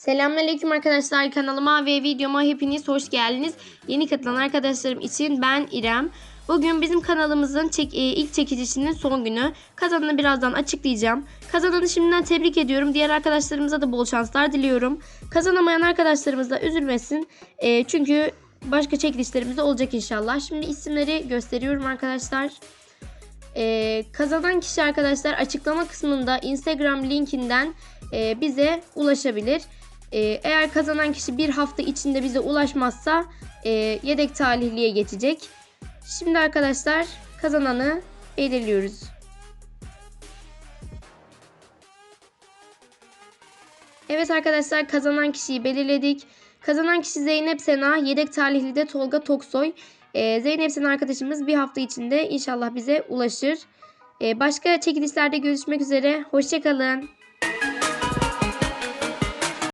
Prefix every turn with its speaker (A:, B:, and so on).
A: Selamünaleyküm arkadaşlar kanalıma ve videoma hepiniz hoş geldiniz. Yeni katılan arkadaşlarım için ben İrem. Bugün bizim kanalımızın çek- e, ilk çekilişinin son günü. Kazananı birazdan açıklayacağım. Kazananı şimdiden tebrik ediyorum. Diğer arkadaşlarımıza da bol şanslar diliyorum. Kazanamayan arkadaşlarımız da üzülmesin. E, çünkü başka çekilişlerimiz de olacak inşallah. Şimdi isimleri gösteriyorum arkadaşlar. E, kazanan kişi arkadaşlar açıklama kısmında Instagram linkinden e, bize ulaşabilir. E, eğer kazanan kişi bir hafta içinde bize ulaşmazsa e, yedek talihliye geçecek. Şimdi arkadaşlar kazananı belirliyoruz. Evet arkadaşlar kazanan kişiyi belirledik. Kazanan kişi Zeynep Sena, yedek talihli de Tolga Toksoy. Ee, Zeynep Sena arkadaşımız bir hafta içinde inşallah bize ulaşır. Ee, başka çekilişlerde görüşmek üzere. Hoşçakalın.